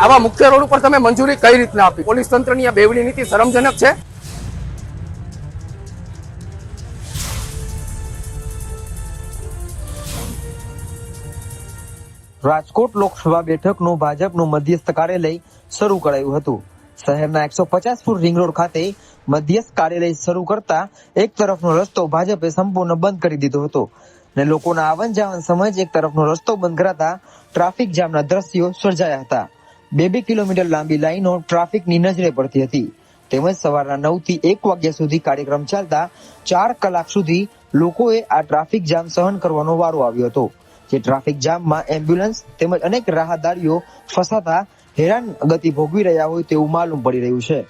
આવા મુખ્ય રોડ ઉપર તમે મંજૂરી કઈ રીતના આપી? પોલીસ તંત્રની આ બેવડી નીતિ શરમજનક છે? રાજકોટ લોકસભા બેઠકનું ભાજપનું મધ્યસ્થ કાર્યાલય શરૂ કરાયું હતું. શહેરના એકસો પચાસ ફૂટ રિંગ રોડ ખાતે મધ્યસ્થ કાર્યાલય શરૂ કરતા એક તરફનો રસ્તો ભાજપે સંપૂર્ણ બંધ કરી દીધો હતો ને લોકોના આવન જાવન સમજ એક તરફનો રસ્તો બંધ કરાતા ટ્રાફિક જામના દ્રશ્યો સર્જાયા હતા. બે બે કિલોમીટર લાંબી લાઈનો ટ્રાફિકની નજરે પડતી હતી. તેમજ સવારના નવથી એક વાગ્યા સુધી કાર્યક્રમ ચાલતા ચાર કલાક સુધી લોકોએ આ ટ્રાફિક જામ સહન કરવાનો વારો આવ્યો હતો, જે ટ્રાફિક જામમાં એમ્બ્યુલન્સ તેમજ અનેક રાહદારીઓ ફસાતા હેરાન ગતિ ભોગવી રહ્યા હોય તેવું માલુમ પડી રહ્યું છે.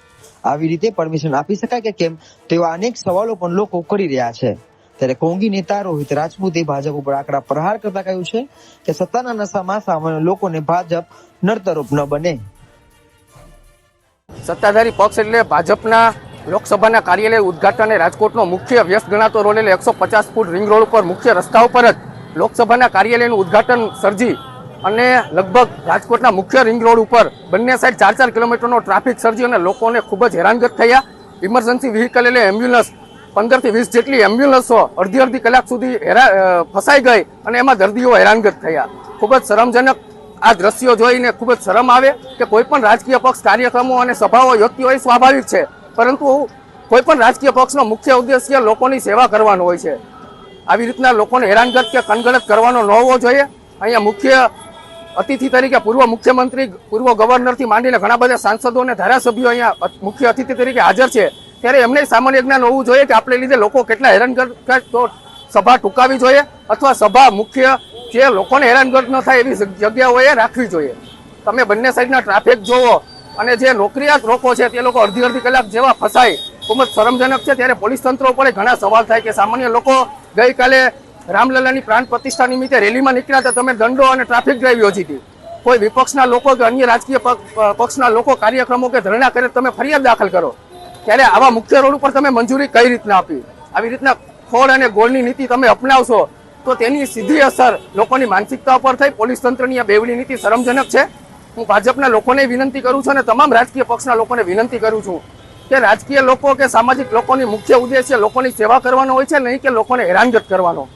આવી રીતે પરમિશન આપી શકાય કે કેમ તેવા અનેક સવાલો પણ લોકો કરી રહ્યા છે. ત્યારે કોંગી નેતા રોહિત રાજપૂતે ભાજપ ઉપર આકરા પ્રહાર કરતા કહ્યું છે કે સત્તાના નશામાં સામાન્ય લોકોને ભાજપ નડતરૂપ ન બને. સત્તાધારી પક્ષ એટલે ભાજપના લોકસભાના કાર્યાલય ઉદઘાટન રાજકોટનો મુખ્ય વ્યસ્ત ગણાતો રોલ એટલે એકસો પચાસ ફૂટ રિંગ રોડ ઉપર મુખ્ય રસ્તા ઉપર જ લોકસભાના કાર્યાલયનું ઉદઘાટન સર્જી અને લગભગ રાજકોટના મુખ્ય રિંગ રોડ ઉપર બંને સાઈડ ચાર ચાર કિલોમીટરનો ટ્રાફિક સર્જી અને લોકોને ખૂબ જ હેરાનગત થયા. ઇમરજન્સી વ્હીકલ એટલે એમ્બ્યુલન્સ પંદરથી વીસ જેટલી એમ્બ્યુલન્સો અડધી અડધી કલાક સુધી હેરા ફસાઈ ગઈ અને એમાં દર્દીઓ હેરાનગત થયા. ખૂબ જ શરમજનક આ દ્રશ્યો જોઈને ખૂબ જ શરમ આવે કે કોઈ પણ રાજકીય પક્ષ કાર્યક્રમો અને સભાઓ યોજતી હોય સ્વાભાવિક છે. પરંતુ કોઈ પણ રાજકીય પક્ષનો મુખ્ય ઉદ્દેશ્ય લોકોની સેવા કરવાનો હોય છે. આવી રીતના લોકોને હેરાનગત કે કનગણત કરવાનો ન હોવો જોઈએ. અહીંયા મુખ્ય અતિથિ તરીકે પૂર્વ મુખ્યમંત્રી, પૂર્વ ગવર્નરથી માંડીને ઘણા બધા સાંસદો અને ધારાસભ્યો અહીંયા મુખ્ય અતિથિ તરીકે હાજર છે. ત્યારે એમને સામાન્ય જ્ઞાન હોવું જોઈએ કે આપણે લીધે લોકો કેટલા હેરાનગત તો સભા ટૂંકાવી જોઈએ અથવા સભા મુખ્ય જે લોકોને હેરાનગત ન થાય એવી જગ્યાઓએ રાખવી જોઈએ. તમે બંને સાઈડના ટ્રાફિક જોવો અને જે નોકરિયાત લોકો છે તે લોકો અડધી અડધી કલાક જેવા ફસાય, ખૂબ જ શરમજનક છે. ત્યારે પોલીસ તંત્ર ઉપર ઘણા સવાલ થાય કે સામાન્ય લોકો ગઈકાલે રામલલાની પ્રાણ પ્રતિષ્ઠા નિમિત્તે રેલીમાં નીકળ્યા હતા. તમે દંડો અને ટ્રાફિક ડ્રાઈવ યોજી હતી. કોઈ વિપક્ષના લોકો કે અન્ય રાજકીય પક્ષના લોકો કાર્યક્રમો કે ધરણા કરે તમે ફરિયાદ દાખલ કરો. ત્યારે આવા મુખ્ય રોડ ઉપર તમે મંજૂરી કઈ રીતના આપી? આવી રીતના ખોળ અને ગોળની નીતિ તમે અપનાવશો, તો તેની સીધી અસર લોકોની માનસિકતા ઉપર થઈ. પોલીસ તંત્રની આ બેવડી નીતિ શરમજનક છે. હું ભાજપના લોકોને વિનંતી કરું છું અને તમામ રાજકીય પક્ષના લોકોને વિનંતી કરું છું કે રાજકીય લોકો કે સામાજિક લોકોની મુખ્ય ઉદ્દેશ્ય લોકોની સેવા કરવાનો હોય છે, નહીં કે લોકોને હેરાનગત કરવાનો.